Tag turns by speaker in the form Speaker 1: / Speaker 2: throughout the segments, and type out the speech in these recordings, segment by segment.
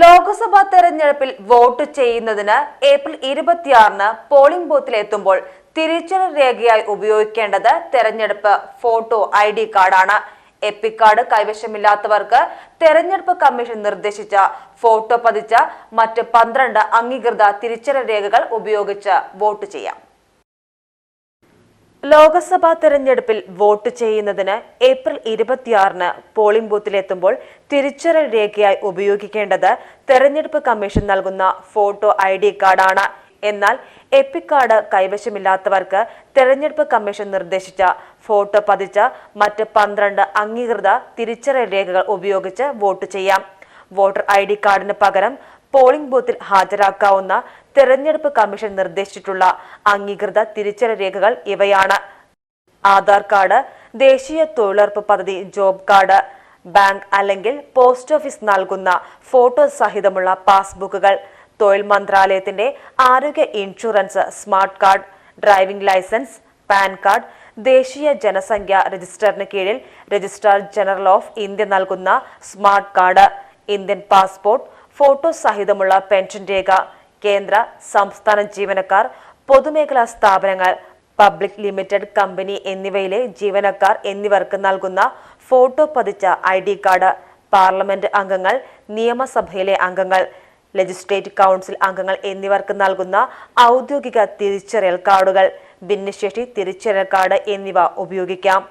Speaker 1: ലോക്സഭാ തെരഞ്ഞെടുപ്പിൽ വോട്ട് ചെയ്യുന്നതിന് ഏപ്രിൽ ഇരുപത്തിയാറിന് പോളിംഗ് ബൂത്തിലെത്തുമ്പോൾ തിരിച്ചറിയൽ രേഖയായി ഉപയോഗിക്കേണ്ടത് തെരഞ്ഞെടുപ്പ് ഫോട്ടോ ഐ ഡി കാർഡാണ്. എപ്പിക്കാർഡ് കൈവശമില്ലാത്തവർക്ക് തെരഞ്ഞെടുപ്പ് കമ്മീഷൻ നിർദ്ദേശിച്ച ഫോട്ടോ പതിച്ച മറ്റ് പന്ത്രണ്ട് അംഗീകൃത തിരിച്ചറിയൽ രേഖകൾ ഉപയോഗിച്ച് വോട്ട് ചെയ്യാം. ലോക്സഭാ തെരഞ്ഞെടുപ്പിൽ വോട്ട് ചെയ്യുന്നതിന് ഏപ്രിൽ ഇരുപത്തിയാറിന് പോളിംഗ് ബൂത്തിലെത്തുമ്പോൾ തിരിച്ചറിയൽ രേഖയായി ഉപയോഗിക്കേണ്ടത് തെരഞ്ഞെടുപ്പ് കമ്മീഷൻ നൽകുന്ന ഫോട്ടോ ഐ ഡി കാർഡാണ്. എന്നാൽ എപ്പിക് കാർഡ് കൈവശമില്ലാത്തവർക്ക് തെരഞ്ഞെടുപ്പ് കമ്മീഷൻ നിർദ്ദേശിച്ച ഫോട്ടോ പതിച്ച മറ്റ് പന്ത്രണ്ട് അംഗീകൃത തിരിച്ചറിയൽ രേഖകൾ ഉപയോഗിച്ച് വോട്ട് ചെയ്യാം. വോട്ടർ ഐ ഡി കാർഡിന് പകരം പോളിംഗ് ബൂത്തിൽ ഹാജരാക്കാവുന്ന തെരഞ്ഞെടുപ്പ് കമ്മീഷൻ നിർദ്ദേശിച്ചിട്ടുള്ള അംഗീകൃത തിരിച്ചറി രേഖകൾ ഇവയാണ്. ആധാർ കാർഡ് ദേശീയ തൊഴിലുറപ്പ് പദ്ധതി ജോബ് കാർഡ് ബാങ്ക് അല്ലെങ്കിൽ പോസ്റ്റ് ഓഫീസ് നൽകുന്ന ഫോട്ടോ സഹിതമുള്ള പാസ്ബുക്കുകൾ തൊഴിൽ മന്ത്രാലയത്തിന്റെ ആരോഗ്യ insurance smart card driving licence PAN card ദേശീയ ജനസംഖ്യ രജിസ്റ്ററിന് കീഴിൽ രജിസ്ട്രാർ ജനറൽ ഓഫ് ഇന്ത്യ നൽകുന്ന smart card Indian passport photo സഹിതമുള്ള pension രേഖ കേന്ദ്ര സംസ്ഥാന ജീവനക്കാർ പൊതുമേഖലാ സ്ഥാപനങ്ങൾ പബ്ലിക് ലിമിറ്റഡ് കമ്പനി എന്നിവയിലെ ജീവനക്കാർ എന്നിവർക്ക് നൽകുന്ന ഫോട്ടോ പതിച്ച ഐ ഡി കാർഡ് പാർലമെന്റ് അംഗങ്ങൾ നിയമസഭയിലെ അംഗങ്ങൾ ലെജിസ്ലേറ്റ് കൗൺസിൽ അംഗങ്ങൾ എന്നിവർക്ക് നൽകുന്ന ഔദ്യോഗിക തിരിച്ചറിയൽ കാർഡുകൾ ഭിന്നശേഷി തിരിച്ചറിയൽ കാർഡ് എന്നിവ ഉപയോഗിക്കാം.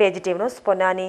Speaker 1: Page team news Ponnani.